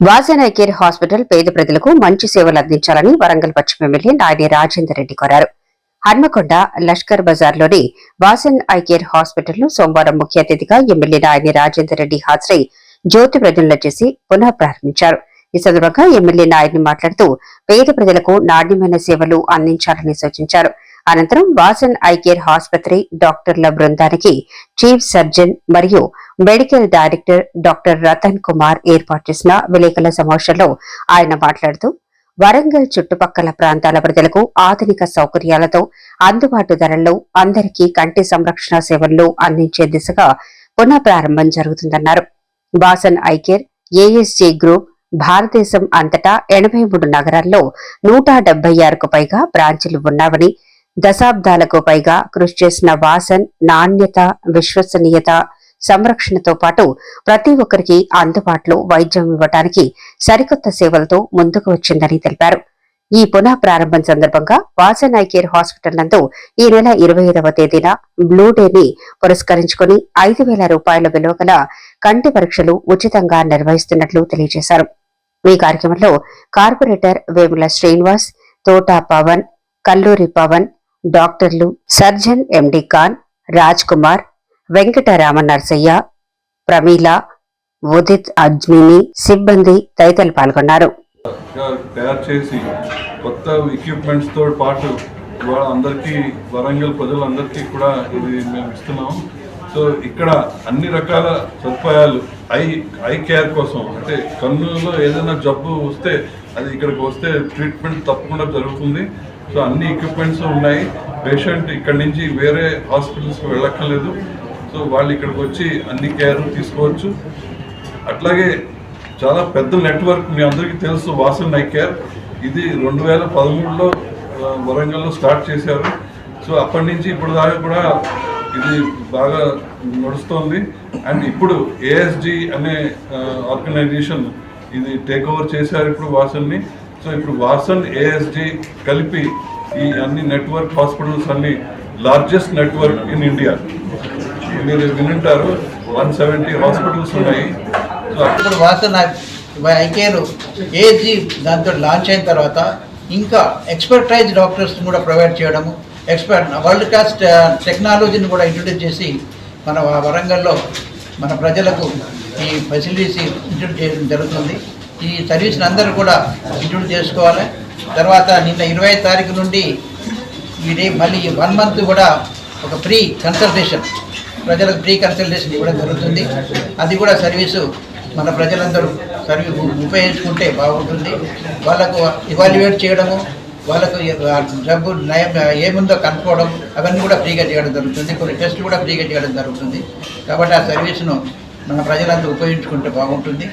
వాసన care hospital పేద ప్రజలకు మంచి సేవలు అందించాలని వరంగల్ పశ్చిమ ఎమ్మెల్యే నాయని రాజేందర్ రెడ్డి కోరారు. హన్మకొండ లష్కర్ బజార్లోని వాసన్ ఐ కేర్ హాస్పిటల్ను సోమవారం ముఖ్య అతిథిగా ఎమ్మెల్యే నాయని రాజేందర్ రెడ్డి హాజరై జ్యోతి ప్రజలను చేసి పునః ప్రారంభించారు. ఈ సందర్భంగా ఎమ్మెల్యే నాయని మాట్లాడుతూ పేద ప్రజలకు నాణ్యమైన సేవలు అందించాలని సూచించారు. అనంతరం వాసన్ ఐ కేర్ ఆసుపత్రి డాక్టర్ల బృందానికి చీఫ్ సర్జన్ మరియు medical director doctor Ratan Kumar ఏర్పాటు చేసిన విలేకరుల సమావేశంలో ఆయన మాట్లాడుతూ వరంగల్ చుట్టుపక్కల ప్రాంతాల ప్రజలకు ఆధునిక సౌకర్యాలతో అందుబాటు ధరల్లో అందరికీ కంటి సంరక్షణ సేవలు అందించే దిశగా పునః ప్రారంభం జరుగుతుందన్నారు. బాసన్ ఐకేర్ ఏఎస్జే గ్రూప్ భారతదేశం అంతటా ఎనభై మూడు నగరాల్లో నూట డెబ్బై ఆరుకు పైగా బ్రాంచీలు ఉన్నావని దశాబ్దాలకు పైగా కృషి చేసిన వాసన్ నాణ్యత విశ్వసనీయత సంరక్షణతో పాటు ప్రతి ఒక్కరికి అందుబాటులో వైద్యం ఇవ్వటానికి సరికొత్త సేవలతో ముందుకు వచ్చిందని తెలిపారు. ఈ పునః ప్రారంభం సందర్భంగా వాసన్ ఐ కేర్ హాస్పిటల్ నందు ఈ నెల ఇరవై ఐదవ తేదీన బ్లూ డేని పురస్కరించుకుని ఐదు వేల రూపాయల విలువ గల కంటి పరీక్షలు ఉచితంగా నిర్వహిస్తున్నట్లు తెలియజేశారు. ఈ కార్యక్రమంలో కార్పొరేటర్ వేముల శ్రీనివాస్ తోటా పవన్ కల్లూరి పవన్ డాక్టర్లు సర్జన్ ఎండి ఖాన్ రాజ్ కుమార్ వెంకటరామ నర్సయ్య ప్రమీల ఉదిత్ అజ్మిని సిబ్బంది తదితరులు పాల్గొన్నారు. తయారు చేసి కొత్త ఎక్విప్మెంట్స్తో పాటు ఇవాళ అందరికీ వరంగల్ ప్రజలందరికీ కూడా ఇది మేము ఇస్తున్నాం. సో ఇక్కడ అన్ని రకాల సదుపాయాలు ఐ ఐ కేర్ కోసం అంటే కన్నులో ఏదైనా జబ్బు వస్తే అది ఇక్కడికి వస్తే ట్రీట్మెంట్ తప్పకుండా జరుగుతుంది. సో అన్ని ఎక్విప్మెంట్స్ ఉన్నాయి. పేషెంట్ ఇక్కడి నుంచి వేరే హాస్పిటల్స్కి వెళ్ళక్కర్లేదు. సో వాళ్ళు ఇక్కడికి వచ్చి అన్ని కేర్ తీసుకోవచ్చు. అట్లాగే చాలా పెద్ద నెట్వర్క్ మీ అందరికీ తెలుసు వాసన్ ఐ కేర్. ఇది రెండు వేల పదమూడులో వరంగల్లో స్టార్ట్ చేశారు. సో అప్పటి నుంచి ఇప్పుడు దాకా కూడా ఇది బాగా నడుస్తోంది. అండ్ ఇప్పుడు ఏఎస్జి అనే ఆర్గనైజేషన్ ఇది టేక్ ఓవర్ చేశారు ఇప్పుడు వాసన్ని. సో ఇప్పుడు వాసన్ ఏఎస్డి కలిపి ఈ అన్ని నెట్వర్క్ హాస్పిటల్స్ అన్ని లార్జెస్ట్ నెట్వర్క్ ఇన్ ఇండియా మీరు వినుంటారు వన్ సెవెంటీ హాస్పిటల్స్ ఉన్నాయి. సో ఇప్పుడు వాసన్ ఐకేర్ ఏజీ దాంతో లాంచ్ అయిన తర్వాత ఇంకా ఎక్స్పర్టైజ్ డాక్టర్స్ కూడా ప్రొవైడ్ చేయడము ఎక్స్పర్ట్ వరల్డ్ క్లాస్ టెక్నాలజీని కూడా ఇంట్రొడ్యూస్ చేసి మన వరంగల్లో మన ప్రజలకు ఈ ఫెసిలిటీస్ ఇంట్రొడ్యూస్ చేయడం జరుగుతుంది. ఈ సర్వీస్ని అందరూ కూడా షెడ్యూల్ చేసుకోవాలి. తర్వాత నిన్న ఇరవై తారీఖు నుండి ఇది మళ్ళీ వన్ మంత్ కూడా ఒక ఫ్రీ కన్సల్టేషన్ ప్రజలకు ఫ్రీ కన్సల్టేషన్ ఇవ్వడం జరుగుతుంది. అది కూడా సర్వీసు మన ప్రజలందరూ సర్వీ ఉపయోగించుకుంటే బాగుంటుంది. వాళ్ళకు ఇవాల్యుయేట్ చేయడము వాళ్ళకు జబ్బు నయం ఏముందో కనుక్కోవడం అవన్నీ కూడా ఫ్రీగా చేయడం జరుగుతుంది. కొన్ని టెస్టులు కూడా ఫ్రీగా చేయడం జరుగుతుంది. కాబట్టి ఆ సర్వీస్ను మన ప్రజలందరూ ఉపయోగించుకుంటే బాగుంటుంది.